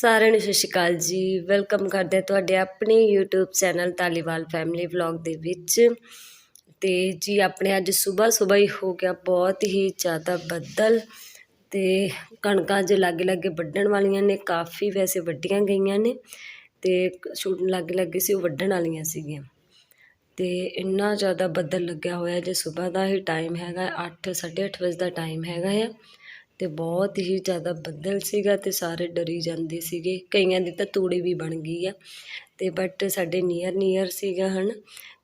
ਸਾਰਿਆਂ ਨੂੰ ਸਤਿ ਸ਼੍ਰੀ ਅਕਾਲ ਜੀ। ਵੈਲਕਮ ਕਰਦੇ ਹਾਂ ਤੁਹਾਡੇ ਆਪਣੇ YouTube channel Taliwal family vlog ਦੇ ਵਿੱਚ। ਤੇ ਜੀ, ਆਪਣੇ ਅੱਜ ਸਵੇਰ ਸਵੇਰ ਹੀ ਹੋ ਗਿਆ, ਬਹੁਤ ਹੀ ਜ਼ਿਆਦਾ ਬੱਦਲ। ਤੇ ਕਣਕਾਂ ਜੇ ਲਾਗੇ ਲਾਗੇ ਵੱਢਣ ਵਾਲੀਆਂ ਨੇ, ਕਾਫੀ ਵੈਸੇ ਵੱਢੀਆਂ ਗਈਆਂ ਨੇ। ਤੇ ਛੁੱਟਣ ਲਾਗੇ ਲੱਗੇ ਸੀ, ਉਹ ਵੱਢਣ ਵਾਲੀਆਂ ਸੀਗੀਆਂ। ਤੇ ਇੰਨਾ ਜ਼ਿਆਦਾ ਬੱਦਲ ਲੱਗਿਆ ਹੋਇਆ, ਜੇ ਸਵੇਰ ਦਾ ਹੀ ਟਾਈਮ ਹੈਗਾ 8 8:30 ਵਜੇ ਦਾ ਟਾਈਮ ਹੈਗਾ ਆ। ਤੇ ਬਹੁਤ ਹੀ ਜ਼ਿਆਦਾ ਬੱਦਲ ਸੀਗਾ ਤੇ ਸਾਰੇ ਡਰੀ ਜਾਂਦੇ ਸੀਗੇ। ਕਈਆਂ ਦੀ ਤਾਂ ਤੂੜੀ ਵੀ ਬਣ ਗਈ ਆ। ਤੇ ਬਟ ਸਾਡੇ ਨੀਅਰ ਨੀਅਰ ਸੀਗਾ ਹਨ।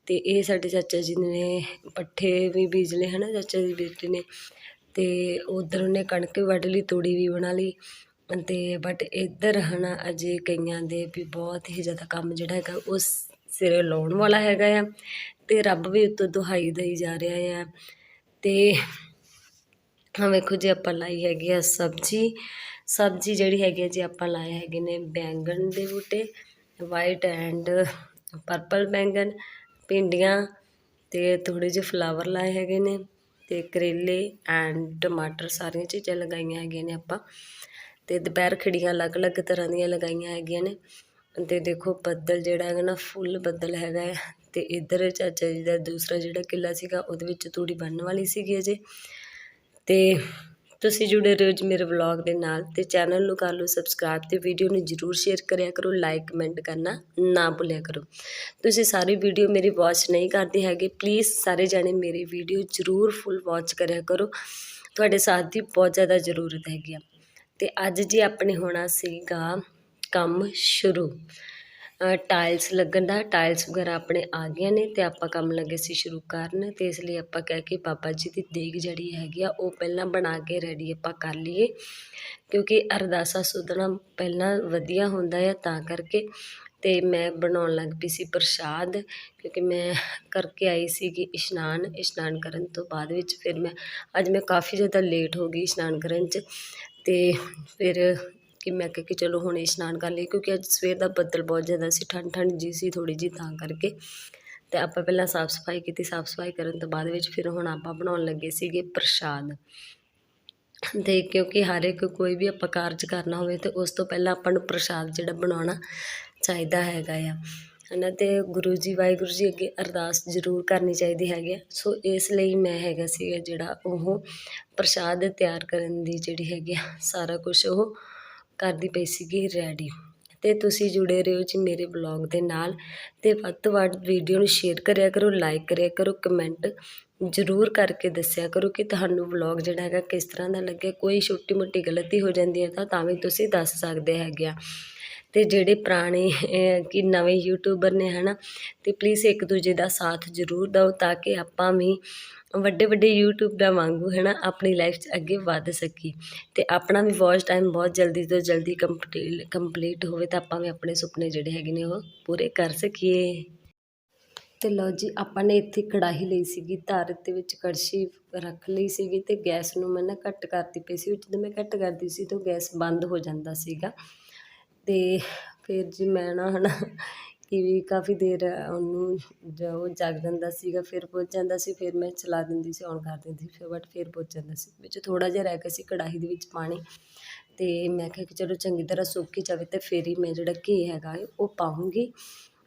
ਤੇ ਇਹ ਸਾਡੇ ਚਾਚਾ ਜੀ ਨੇ ਪੱਠੇ ਵੀ ਬੀਜ ਲਏ ਹਨ, ਚਾਚਾ ਜੀ ਬੇਟੇ ਨੇ। ਤੇ ਉਧਰ ਉਹਨੇ ਕਣਕ ਵੀ ਵੱਢ ਲਈ, ਤੂੜੀ ਵੀ ਬਣਾ ਲਈ। ਤੇ ਬਟ ਇੱਧਰ ਹਨ ਅਜੇ ਕਈਆਂ ਦੇ ਵੀ ਬਹੁਤ ਹੀ ਜ਼ਿਆਦਾ ਕੰਮ ਜਿਹੜਾ ਹੈਗਾ ਉਸ ਸਿਰੇ ਲਾਉਣ ਵਾਲਾ ਹੈਗਾ ਆ। ਤੇ ਰੱਬ ਵੀ ਉੱਤੋਂ ਦੁਹਾਈ ਦੇਈ ਜਾ ਰਿਹਾ ਆ। ਤੇ ਹਾਂ, ਵੇਖੋ ਜੀ, ਆਪਾਂ ਲਾਈ ਹੈਗੀ ਆ ਸਬਜ਼ੀ। ਸਬਜ਼ੀ ਜਿਹੜੀ ਹੈਗੀ ਆ ਜੀ, ਆਪਾਂ ਲਾਏ ਹੈਗੇ ਨੇ ਬੈਂਗਣ ਦੇ ਬੂਟੇ ਵਾਈਟ ਐਂਡ ਪਰਪਲ ਬੈਂਗਣ, ਭਿੰਡੀਆਂ ਤੇ ਥੋੜੇ ਜਿਹੇ ਫਲਾਵਰ ਲਾਏ ਹੈਗੇ ਨੇ ਤੇ ਕਰੇਲੇ ਐਂਡ ਟਮਾਟਰ ਸਾਰੀਆਂ ਚੀਜ਼ਾਂ ਲਗਾਈਆਂ ਹੈਗੀਆਂ ਨੇ ਆਪਾਂ ਤੇ ਦੁਪਹਿਰ ਖਿੜੀਆਂ ਅਲੱਗ-ਅਲੱਗ ਤਰ੍ਹਾਂ ਦੀਆਂ ਲਗਾਈਆਂ ਹੈਗੀਆਂ ਨੇ ਤੇ ਦੇਖੋ ਬੱਦਲ ਜਿਹੜਾ ਹੈਗਾ ਨਾ, ਫੁੱਲ ਬੱਦਲ ਹੈਗਾ ਹੈ ਤੇ ਇੱਧਰ ਚਾਚਾ ਜੀ ਦਾ ਦੂਸਰਾ ਜਿਹੜਾ ਕਿੱਲਾ ਸੀਗਾ, ਉਹਦੇ ਵਿੱਚ ਤੂੜੀ ਬਣਨ ਵਾਲੀ ਸੀਗੀ ਅਜੇ ਅਤੇ ਤੁਸੀਂ ਜੁੜੇ ਰਹੋ ਜੀ ਮੇਰੇ ਵਲੋਗ ਦੇ ਨਾਲ ਅਤੇ ਚੈਨਲ ਨੂੰ ਕਰ ਲਓ ਸਬਸਕ੍ਰਾਈਬ ਅਤੇ ਵੀਡੀਓ ਨੂੰ ਜਰੂਰ ਸ਼ੇਅਰ ਕਰਿਆ ਕਰੋ ਲਾਈਕ ਕਮੈਂਟ ਕਰਨਾ ਨਾ ਭੁੱਲਿਆ ਕਰੋ। ਤੁਸੀਂ ਸਾਰੀ ਵੀਡੀਓ ਮੇਰੀ ਵਾਚ ਨਹੀਂ ਕਰਦੇ ਹੈਗੇ ਪਲੀਜ਼ ਸਾਰੇ ਜਾਣੇ ਮੇਰੀ ਵੀਡੀਓ ਜਰੂਰ ਫੁੱਲ ਵਾਚ ਕਰਿਆ ਕਰੋ। ਤੁਹਾਡੇ ਸਾਥ ਦੀ ਬਹੁਤ ਜ਼ਿਆਦਾ ਜ਼ਰੂਰਤ ਹੈਗੀ ਆ। ਅਤੇ ਅੱਜ ਜੀ ਆਪਣੇ ਹੋਣਾ ਸੀਗਾ ਕੰਮ ਸ਼ੁਰੂ। ਟਾਇਲਸ ਲੱਗਣ ਦਾ ਟਾਇਲਸ ਵਗੈਰਾ ਆਪਣੇ ਆ ਗਈਆਂ ਨੇ ਅਤੇ ਆਪਾਂ ਕੰਮ ਲੱਗੇ ਸੀ ਸ਼ੁਰੂ ਕਰਨ ਅਤੇ ਇਸ ਲਈ ਆਪਾਂ ਕਹਿ ਕੇ ਬਾਬਾ ਜੀ ਦੀ ਦੇਗ ਜਿਹੜੀ ਹੈਗੀ ਆ, ਉਹ ਪਹਿਲਾਂ ਬਣਾ ਕੇ ਰੈਡੀ ਆਪਾਂ ਕਰ ਲਈਏ ਕਿਉਂਕਿ ਅਰਦਾਸਾ ਸੁਧਣਾ ਪਹਿਲਾਂ ਵਧੀਆ ਹੁੰਦਾ ਹੈ ਤਾਂ ਕਰਕੇ ਅਤੇ ਮੈਂ ਬਣਾਉਣ ਲੱਗ ਪਈ ਸੀ ਪ੍ਰਸ਼ਾਦ ਕਿਉਂਕਿ ਮੈਂ ਕਰਕੇ ਆਈ ਸੀਗੀ ਇਸ਼ਨਾਨ ਇਸ਼ਨਾਨ ਕਰਨ ਤੋਂ ਬਾਅਦ ਵਿੱਚ ਫਿਰ ਮੈਂ, ਅੱਜ ਮੈਂ ਕਾਫੀ ਜ਼ਿਆਦਾ ਲੇਟ ਹੋ ਗਈ ਇਸ਼ਨਾਨ ਕਰਨ 'ਚ ਅਤੇ ਫਿਰ ਕਿ ਮੈਂ ਕਿਹਾ ਕਿ ਚਲੋ ਹੁਣ ਇਸ਼ਨਾਨ ਕਰ ਲਈਏ, ਕਿਉਂਕਿ ਅੱਜ ਸਵੇਰ ਦਾ ਬੱਦਲ ਬਹੁਤ ਜ਼ਿਆਦਾ ਸੀ, ਠੰਡ ਠੰਡ ਜੀ ਸੀ ਥੋੜੀ ਜੀ ਤਾਂ ਕਰਕੇ। ਤੇ ਆਪਾਂ ਪਹਿਲਾਂ ਸਾਫ਼ ਸਫ਼ਾਈ ਕੀਤੀ, ਸਾਫ਼ ਸਫ਼ਾਈ ਕਰਨ ਤੋਂ ਬਾਅਦ ਵਿੱਚ ਫਿਰ ਹੁਣ ਆਪਾਂ ਬਣਾਉਣ ਲੱਗੇ ਸੀਗੇ ਪ੍ਰਸ਼ਾਦ। ਤੇ ਕਿਉਂਕਿ ਹਰ ਇੱਕ ਕੋਈ ਵੀ ਆਪਾਂ ਕਾਰਜ ਕਰਨਾ ਹੋਵੇ ਤੇ ਉਸ ਤੋਂ ਪਹਿਲਾਂ ਆਪਾਂ ਨੂੰ ਪ੍ਰਸ਼ਾਦ ਜਿਹੜਾ ਬਣਾਉਣਾ ਚਾਹੀਦਾ ਹੈਗਾ ਆ। ਹਨਾ, ਤੇ ਗੁਰੂ ਜੀ, ਵਾਹਿਗੁਰੂ ਜੀ ਅੱਗੇ ਅਰਦਾਸ ਜ਼ਰੂਰ ਕਰਨੀ ਚਾਹੀਦੀ ਹੈਗੀ ਆ। ਸੋ ਇਸ ਲਈ ਮੈਂ ਹੈਗਾ ਸੀਗਾ ਜਿਹੜਾ ਉਹ ਪ੍ਰਸ਼ਾਦ ਤਿਆਰ ਕਰਨ ਦੀ ਜਿਹੜੀ ਹੈਗੀ ਆ, ਸਾਰਾ ਕੁਝ ਉਹ ਕਰਦੀ ਪਈ ਸੀਗੀ ਰੈਡੀ ਅਤੇ ਤੁਸੀਂ ਜੁੜੇ ਰਹੋ ਜੀ ਮੇਰੇ ਬਲੌਗ ਦੇ ਨਾਲ ਅਤੇ ਵੱਧ ਤੋਂ ਵੱਧ ਵੀਡੀਓ ਨੂੰ ਸ਼ੇਅਰ ਕਰਿਆ ਕਰੋ ਲਾਈਕ ਕਰਿਆ ਕਰੋ ਕਮੈਂਟ ਜ਼ਰੂਰ ਕਰਕੇ ਦੱਸਿਆ ਕਰੋ ਕਿ ਤੁਹਾਨੂੰ ਵਲੌਗ ਜਿਹੜਾ ਹੈਗਾ ਕਿਸ ਤਰ੍ਹਾਂ ਦਾ ਲੱਗਿਆ, ਕੋਈ ਛੋਟੀ ਮੋਟੀ ਗਲਤੀ ਹੋ ਜਾਂਦੀ ਹੈ ਤਾਂ ਤਾਂ ਵੀ ਤੁਸੀਂ ਦੱਸ ਸਕਦੇ ਹੈਗੇ ਆ। ਤੇ ਜਿਹੜੇ ਪੁਰਾਣੇ ਕਿ ਨਵੇਂ ਯੂਟਿਊਬਰ ਨੇ ਹਨਾ, ਤੇ ਪਲੀਜ਼ ਇੱਕ ਦੂਜੇ ਦਾ ਸਾਥ ਜ਼ਰੂਰ ਦਿਓ ਤਾਂ ਕਿ ਆਪਾਂ ਵੀ ਵੱਡੇ ਵੱਡੇ ਯੂਟਿਊਬਰਾਂ ਵਾਂਗੂ ਹੈ ਨਾ ਆਪਣੀ ਲਾਈਫ 'ਚ ਅੱਗੇ ਵਧ ਸਕੀ ਤੇ ਆਪਣਾ ਵੀ ਵਾਚ ਟਾਈਮ ਬਹੁਤ ਜਲਦੀ ਤੋਂ ਜਲਦੀ ਕੰਪਲੀਟ ਹੋਵੇ ਤਾਂ ਆਪਾਂ ਵੀ ਆਪਣੇ ਸੁਪਨੇ ਜਿਹੜੇ ਹੈਗੇ ਨੇ ਉਹ ਪੂਰੇ ਕਰ ਸਕੀਏ। ਤੇ ਲਓ ਜੀ, ਆਪਾਂ ਨੇ ਇੱਥੇ ਕੜਾਹੀ ਲਈ ਸੀਗੀ, ਧਾਰ ਦੇ ਵਿੱਚ ਕੜਛੀ ਰੱਖ ਲਈ ਸੀਗੀ ਤੇ ਗੈਸ ਨੂੰ ਮੈਂ ਨਾ ਘੱਟ ਕਰਤੀ ਪਈ ਸੀ। ਜਦੋਂ ਮੈਂ ਘੱਟ ਕਰਦੀ ਸੀ ਤਾਂ ਗੈਸ ਬੰਦ ਹੋ ਜਾਂਦਾ ਸੀਗਾ। ਤੇ ਫਿਰ ਜੀ ਮੈਂ ਨਾ, ਹਨਾ ਕਿ ਵੀ ਕਾਫੀ ਦੇਰ ਉਹਨੂੰ ਜ ਉਹ ਜਗ ਜਾਂਦਾ ਸੀਗਾ, ਫਿਰ ਪੁੱਜ ਜਾਂਦਾ ਸੀ, ਫਿਰ ਮੈਂ ਚਲਾ ਦਿੰਦੀ ਸੀ ਔਨ ਕਰ ਦਿੰਦੀ ਫਿਰ ਬਟ ਫਿਰ ਪੁੱਜ ਜਾਂਦਾ ਸੀ। ਵਿੱਚ ਥੋੜ੍ਹਾ ਜਿਹਾ ਰਹਿ ਗਿਆ ਸੀ ਕੜਾਹੀ ਦੇ ਵਿੱਚ ਪਾਣੀ ਅਤੇ ਮੈਂ ਕਿਹਾ ਕਿ ਚਲੋ ਚੰਗੀ ਤਰ੍ਹਾਂ ਸੁੱਕ ਹੀ ਜਾਵੇ ਤੇ ਫਿਰ ਹੀ ਮੈਂ ਜਿਹੜਾ ਘੀ ਹੈਗਾ ਉਹ ਪਾਊਂਗੀ।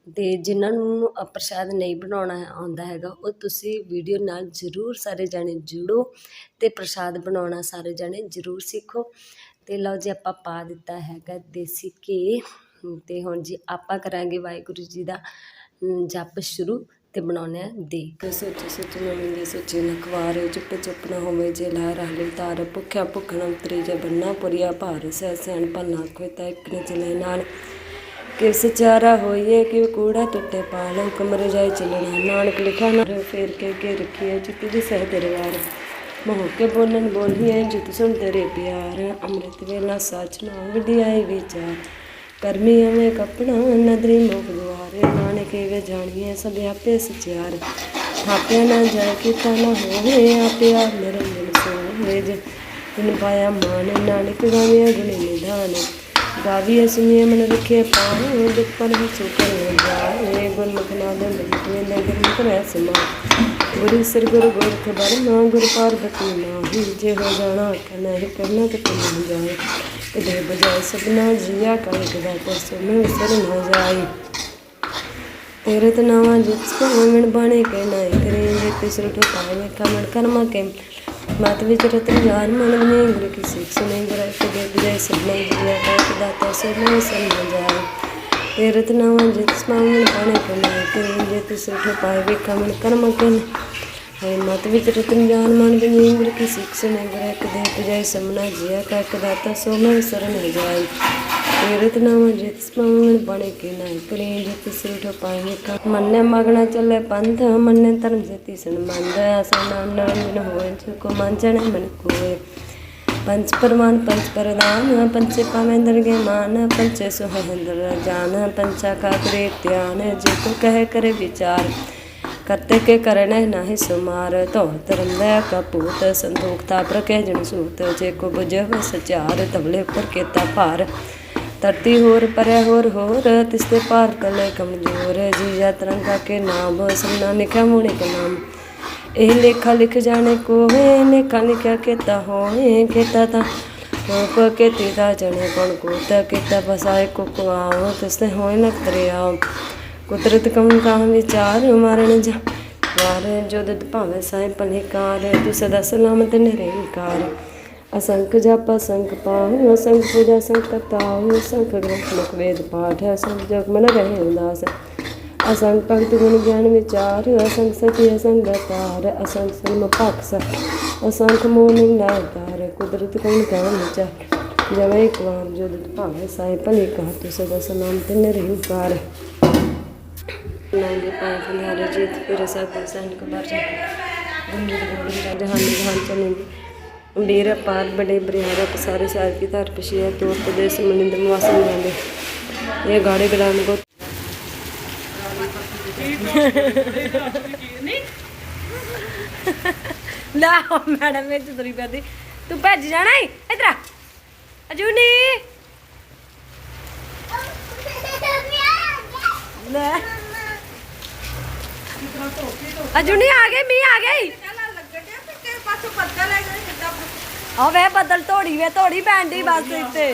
ਅਤੇ ਜਿਨ੍ਹਾਂ ਨੂੰ ਪ੍ਰਸ਼ਾਦ ਨਹੀਂ ਬਣਾਉਣਾ ਆਉਂਦਾ ਹੈਗਾ, ਉਹ ਤੁਸੀਂ ਵੀਡੀਓ ਨਾਲ ਜ਼ਰੂਰ ਸਾਰੇ ਜਾਣੇ ਜੁੜੋ ਅਤੇ ਪ੍ਰਸ਼ਾਦ ਬਣਾਉਣਾ ਸਾਰੇ ਜਾਣੇ ਜ਼ਰੂਰ ਸਿੱਖੋ। ਅਤੇ ਲਓ ਜੀ, ਆਪਾਂ ਪਾ ਦਿੱਤਾ ਹੈਗਾ ਦੇਸੀ ਘੀ। ਤੇ ਹੁਣ ਜੀ ਆਪਾਂ ਕਰਾਂਗੇ ਵਾਹਿਗੁਰੂ ਜੀ ਦਾ ਜਪ ਸ਼ੁਰੂ ਤੇ ਬਣਾਉਣੇ ਆ ਦੇ। ਸੋਚੇ ਸੋਚੇ ਨਵੇਂ ਜੇ ਸੋਚੇ, ਨਾ ਖਵਾਰੇ ਚੁੱਪ ਚੁੱਪ ਨਾ ਹੋਵੇ, ਜੇ ਲਾ ਰਾਲੇ ਤਾਰ, ਭੁੱਖਿਆ ਭੁੱਖਣਾ ਉਤਰੇ ਜੇ ਬੰਨਾ ਪੁਰੀਆ ਭਾਰ, ਸਹਿ ਸੈਣ ਪੰਨਾ ਕੋਈ ਤਾਂ ਇੱਕ ਨੇ ਚਲੇ ਨਾਲ। ਕਿ ਸਚਾਰਾ ਹੋਈਏ ਕਿ ਕੂੜਾ ਟੁੱਟੇ ਪਾਲੋ, ਕਮਰੇ ਜਾਏ ਚੱਲਣਾ, ਨਾਨਕ ਲਿਖਾ ਨਾ ਫੇਰ ਕੇ ਕੇ ਰੱਖੀਏ ਜਿੱਤ ਜੀ ਸਹਿ ਦਰਬਾਰ। ਮੋਹ ਕੇ ਬੋਲਣ ਬੋਲੀਏ, ਜਿੱਤ ਸੁਣ ਤੇਰੇ ਪਿਆਰ, ਅੰਮ੍ਰਿਤ ਵੇਲਾ ਸੱਚ ਨਾ ਵਡਿਆਈ ਵਿਚਾਰ। ਕਰਮੀ ਐਵੇਂ ਕਪੜਾ ਨਦਰੀ ਮੁਖ ਨਾਨਕੇ ਵੇ ਜਾਣੀਏ ਸਭ ਆਪੇ ਸਚਿਆਰ ਆਪਿਆ ਨਾ ਜਾਏ ਕੀਤਾ ਨਾ ਹੋਵੇ ਆਪਿਆ ਨਿਰੰਜਨ ਸੋਵੇ ਜੇ। ਤਿਨ ਪਾਇਆ ਮਾਨ ਨਾਨਕ ਗਾਵਿਆ ਗੁਣੀ ਨਿਧਾਨ। ਗਾਵੀ ਅਸਮੀਏ ਮਨ ਰਖੇ ਪਾਉ ਦੁਖ ਪਰ ਵਿਚ ਕਰ ਜਾਏ। ਗੁਰਮੁਖ ਨਾਮ ਲਿਖੇ ਨਗਰ ਮੁਖ ਰਹਿ ਸਮਾ ਗੁਰੂ ਸਿਰ ਗੁਰੂ ਗੋਰਖ ਬਰਮਾ ਗੁਰ ਪਾਰਬਤੀ ਨਾਹੀ ਜੇ ਹੋ ਜਾਣਾ ਕਨਹਿ ਕਰਨਾ ਤੇ ਨਹੀਂ ਜਾਏ ਕਦੇ ਬਜਾਏ ਸਭਨਾ ਜੀਆ ਕਰ ਕਦਾ ਪਰਸੋਂ ਮੈਂ ਵਿਸਰ ਨਾ ਜਾਈ ਤੇਰੇ ਤੇ ਨਾਵਾ ਜਿਸ ਕੋ ਮਨ ਬਾਣੇ ਕੇ ਨਾਈ ਕਰੇ ਜੇ ਤਿਸਰ ਟੋ ਪਾਵੇ ਕਮਣ ਕਰਮਾ ਕੇ ਮਤ ਵਿੱਚ ਰਤਨ ਜਾਨ ਮਨ ਨੇ ਗੁਰ ਕੀ ਸਿੱਖ ਸੁਨੇ ਗਰੇ ਕਦੇ ਬਜਾਏ ਸਭਨਾ ਜੀਆ ਕਰ ਕਦਾ ਪਰਸੋਂ ਮੈਂ ਵਿਸਰ ਨਾ ਜਾਈ ਤੇਰੇ ਤੇ ਨਾਵਾ ਜਿਸ ਮਨ ਬਾਣੇ ਕੇ ਨਾਈ ਕਰੇ ਜੇ ਤਿਸਰ ਟੋ ਪਾਵੇ ਕਮਣ ਕਰਮਾ ਕੇ ਹੈ ਮਤ ਵਿੱਚ ਰਤਨ ਜਾਨ ਮਨ ਬਣੀ ਗੁਰ ਕੀ ਸਿੱਖ ਸੁਨੇ ਗਰੇ ਕਦੇ ਬਜਾਏ ਸਮਨਾ ਜੀਆ ਕਰ ਕਦਾ ਪਰਸੋਂ ਮੈਂ ਵਿਸਰ ਨਾ ਜਾਈ ਤੀਰਤ ਨਾਮ ਜਿਤ ਸਮਨ ਬਣੇ ਕੇ ਨਾ ਕਰੇ ਜਿਤ ਸਿਰ ਠ ਪਾਏ ਕਾ ਮੰਨੇ ਮਗਣਾ ਚੱਲੇ ਪੰਥ, ਮੰਨੇ ਧਰਮ ਜਤੀ ਸੰਬੰਧ ਅਸਨ ਨਰੰਜਨ ਹੋਏ, ਜੋ ਕੋ ਮਨ ਜਣੇ ਮਨ ਕੋਏ। ਪੰਚ ਪਰਮਾਨ ਪੰਚ ਪ੍ਰਦਾਨ ਪੰਚੇ ਪਾਵੇਂ ਦਰਗੇ ਮਾਨ ਪੰਚੇ ਸੁਹੰਦਰ ਜਾਨ ਪੰਚਾ ਕਾ ਕਰੇ ਧਿਆਨ, ਜੇ ਕੋ ਕਹੇ ਕਰੇ ਵਿਚਾਰ, ਕਰਤੇ ਕੇ ਕਰਨੇ ਨਾਹੀ ਸੁਮਾਰ ਧੋ ਧਰਮ ਦਾ ਕਪੂਤ ਸੰਤੋਖ ਪ੍ਰਕੇ ਜਨ ਸੂਤ, ਜੇ ਕੋ ਬੁਝਵ ਸਚਾਰ ਤਵਲੇ ਉੱਪਰ ਕੇਤਾ ਭਾਰ, ਧਰਤੀ ਹੋਰ ਪਰੇ ਹੋਰ ਹੋਰ ਤਿਸਤੇ ਪਾਰ ਕਲੇ ਕਮਜ਼ੋਰ, ਜੀ ਯਾ ਤਰੰਗਾ ਕੇ ਨਾਮ, ਸੰਨਾ ਨਿਖਾ ਮੁਣੇ ਕੇ ਨਾਮ ਇਹ ਲੇਖਾ ਲਿਖ ਜਾਣੇ ਕੋਏ ਲੇਖਾ ਲਿਖਿਆ ਕੀਤਾ ਹੋਏ, ਕੀਤਾ ਤਾਂ ਰੂਪ ਕੇ ਤੀਦਾ ਜਣੇ ਕੋਣ ਕੋਤਾ, ਕੀਤਾ ਬਸਾਏ ਕੋ ਕੋ ਆਓ ਤਿਸਤੇ ਹੋਏ ਲਖ ਦਰਿਆਓ ਕੁਦਰਤ ਕਮ ਕਾਹ ਵਿਚਾਰ, ਮਾਰਨ ਜਾ ਵਾਰ, ਜੋ ਦਤ ਭਾਵੇਂ ਸਾਇ ਭਲੇਕਾਰ ਤੂੰ ਸਦਾ ਸਲਾਮਤ ਨਿਰੰਕਾਰ ਅਸੰਖ ਜਪ, ਅਸੰਖ ਪਾਹੁ ਅਸੰਖ ਪੂਜਾ ਸੰਖ ਅਸੰਖ ਗ੍ਰੰਥ ਮੁਖ ਵੇਦ ਪਾਠ, ਅਸੰਖ ਜਗ ਮਨ ਰਹੇ ਉਦਾਸ। ਅਸੰਖ ਭਗਤ ਗੁਣ ਗਿਆਨ ਵਿਚਾਰ ਅਸੰਖ ਸਤੀ ਅਸੰਖ ਦਾਤਾਰ ਅਸੰਖ ਸਲਮ ਪਾਕਸ ਅਸੰਖ ਮੋਹ ਨਿੰਦਾਤਾਰ ਕੁਦਰਤ ਕਉਨ ਕਾਮ ਵਿਚਾਰ। ਜਵੇ ਇੱਕ ਵਾਰ ਜੋ ਦਿਤ ਭਾਵੇਂ ਸਾਇ ਭਲੇ ਕਾ ਤੂੰ ਸਦਾ ਸਲਾਮ ਤੇ ਨਿਰੰਕਾਰ ਨਾਂਗੇ ਪਾਏ ਫਲਿਆਰੇ ਜੀਤ, ਫਿਰ ਸਤ ਸੈਨ ਕੁਮਾਰ ਜੀ। ਗੁੰਡੀ ਗੋੜੀ ਜਹਾਨ ਜਹਾਨ ਚਲੇ ਡੀਰ ਪਾਰ ਬੜੇ ਬਰਿਆਰਾ ਪਸਾਰੇ ਸਾਰ ਕੀ ਧਰ ਪਸ਼ਿਆ ਤੋਰ ਪ੍ਰਦੇਸ਼ ਮਨਿੰਦ ਮਵਾਸਨ ਜਾਂਦੇ ਇਹ ਗਾੜੇ ਗੜਾਨ ਕੋ ਲਾ ਮੈਡਮ ਵਿੱਚ ਤੁਰੀ ਪੈਦੀ ਤੂੰ ਭੱਜ ਜਾਣਾ ਈ ਇਧਰ ਆ। ਅਜੂਨੀ। ਲੈ। ਅਜੂਨੀ ਆ ਗਏ ਮੀ ਆ ਗਈ ਆ ਵੇ ਬੱਦਲ ਧੋੜੀ ਵੇ ਧੋੜੀ ਪੈਣ ਦੀ ਬਸ ਇੱਥੇ।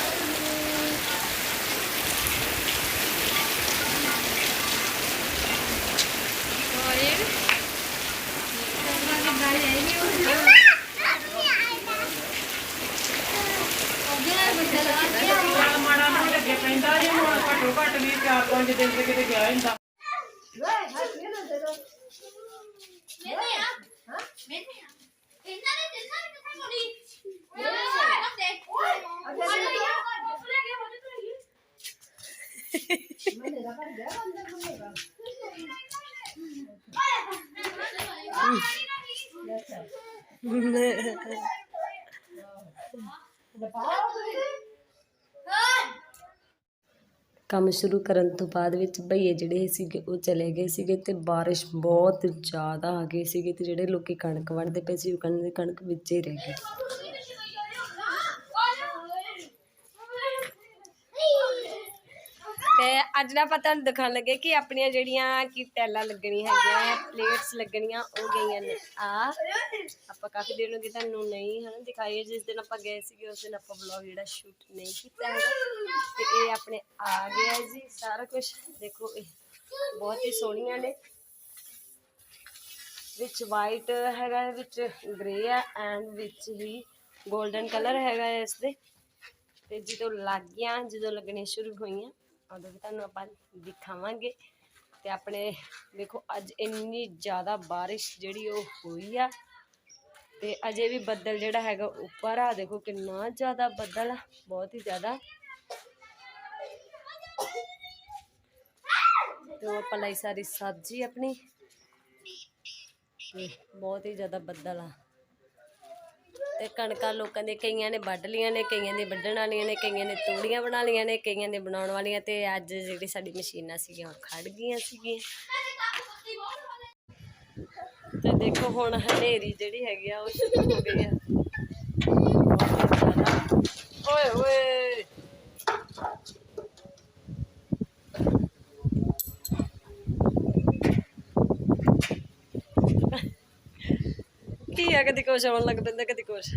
ਮਾੜਾ ਮੋਟਾ ਲੱਗੇ ਪੈਂਦਾ ਜੇ ਹੁਣ ਘੱਟੋ ਘੱਟ ਵੀ 4-5 ਦਿਨ ਤੇ ਕਿਤੇ ਗਿਆ ਹੁੰਦਾ ਕੰਮ ਸ਼ੁਰੂ ਕਰਨ ਤੋਂ ਬਾਅਦ ਵਿੱਚ ਭਈਏ ਜਿਹੜੇ ਸੀਗੇ, ਉਹ ਚਲੇ ਗਏ ਸੀਗੇ ਤੇ ਬਾਰਿਸ਼ ਬਹੁਤ ਜ਼ਿਆਦਾ ਆ ਗਈ ਸੀਗੀ ਤੇ ਜਿਹੜੇ ਲੋਕੀ ਕਣਕ ਵੰਡਦੇ ਪਏ ਸੀ, ਉਹ ਕਣਕ ਕਣਕ ਵਿੱਚ ਹੀ ਰਹਿ ਗਈ ਤੇ ਅੱਜ ਨਾ ਆਪਾਂ ਤੁਹਾਨੂੰ ਦਿਖਾਉਣ ਲੱਗੇ ਕਿ ਆਪਣੀਆਂ ਜਿਹੜੀਆਂ ਕਿ ਟੈਲਾਂ ਲੱਗਣੀਆਂ ਹੈਗੀਆਂ ਪਲੇਟਸ ਲੱਗਣੀਆਂ, ਉਹ ਗਈਆਂ ਨੇ। ਆ, ਆਪਾਂ ਕਾਫੀ ਦਿਨ ਹੋ ਗਏ ਤੁਹਾਨੂੰ ਨਹੀਂ ਹਨਾ ਦਿਖਾਏ ਜਿਸ ਦਿਨ ਆਪਾਂ ਗਏ ਸੀਗੇ, ਉਸ ਦਿਨ ਆਪਾਂ ਵਲੌਗ ਜਿਹੜਾ ਸ਼ੂਟ ਨਹੀਂ ਕੀਤਾ ਹੈਗਾ। ਤੇ ਇਹ ਆਪਣੇ ਆ ਗਿਆ ਜੀ, ਸਾਰਾ ਕੁਝ ਦੇਖੋ, ਇਹ ਬਹੁਤ ਹੀ ਸੋਹਣੀਆਂ ਨੇ। ਵਿੱਚ ਵਾਈਟ ਹੈਗਾ, ਵਿੱਚ ਗ੍ਰੇ ਹੈ ਐਂਡ ਵਿੱਚ ਹੀ 골ਡਨ ਕਲਰ ਹੈਗਾ ਹੈ ਇਸ ਦੇ। ਤੇ ਜਦੋਂ ਲੱਗ ਗਿਆ, ਜਦੋਂ ਲੱਗਣੇ ਸ਼ੁਰੂ ਹੋਈਆਂ ਉਦੋਂ ਵੀ ਤੁਹਾਨੂੰ ਆਪਾਂ ਦਿਖਾਵਾਂਗੇ ਤੇ ਆਪਣੇ ਦੇਖੋ, ਅੱਜ ਇੰਨੀ ਜ਼ਿਆਦਾ ਬਾਰਿਸ਼ ਜਿਹੜੀ ਉਹ ਹੋਈ ਆ ਤੇ ਅਜੇ ਵੀ ਬੱਦਲ ਜਿਹੜਾ ਹੈਗਾ ਉੱਪਰ ਆ। ਦੇਖੋ ਕਿੰਨਾ ਜ਼ਿਆਦਾ ਬੱਦਲ ਆ, ਬਹੁਤ ਹੀ ਜ਼ਿਆਦਾ। ਤੇ ਉਹ ਆਪਾਂ ਲਈ ਸਾਰੀ ਸਬਜ਼ੀ ਆਪਣੀ। ਬਹੁਤ ਹੀ ਜ਼ਿਆਦਾ ਬੱਦਲ ਆ। ਤੇ ਕਣਕਾਂ ਲੋਕਾਂ ਦੇ ਕਈਆਂ ਨੇ ਵੱਢ ਲੀਆਂ ਨੇ, ਕਈਆਂ ਨੇ ਵੱਢਣ ਵਾਲੀਆਂ ਨੇ, ਕਈਆਂ ਨੇ ਤੂੜੀਆਂ ਬਣਾ ਲੀਆਂ ਨੇ, ਕਈਆਂ ਨੇ ਬਣਾਉਣ ਵਾਲੀਆਂ ਤੇ ਅੱਜ ਜਿਹੜੀ ਸਾਡੀ ਮਸ਼ੀਨਾਂ ਸੀਗੀਆਂ ਉਹ ਖੜ ਗਈਆਂ ਸੀਗੀਆਂ। ਤੇ ਦੇਖੋ ਹੁਣ ਹਨੇਰੀ ਜਿਹੜੀ ਹੈਗੀ ਆ ਉਹ ਸ਼ੁਰੂ ਹੋ ਗਈ ਆ। ਓਏ ਓਏ। ਕੀ ਆ ਕਦੀ ਕੁਛ ਆਉਣ ਲੱਗ ਪੈਂਦਾ ਕਦੀ ਕੁਛ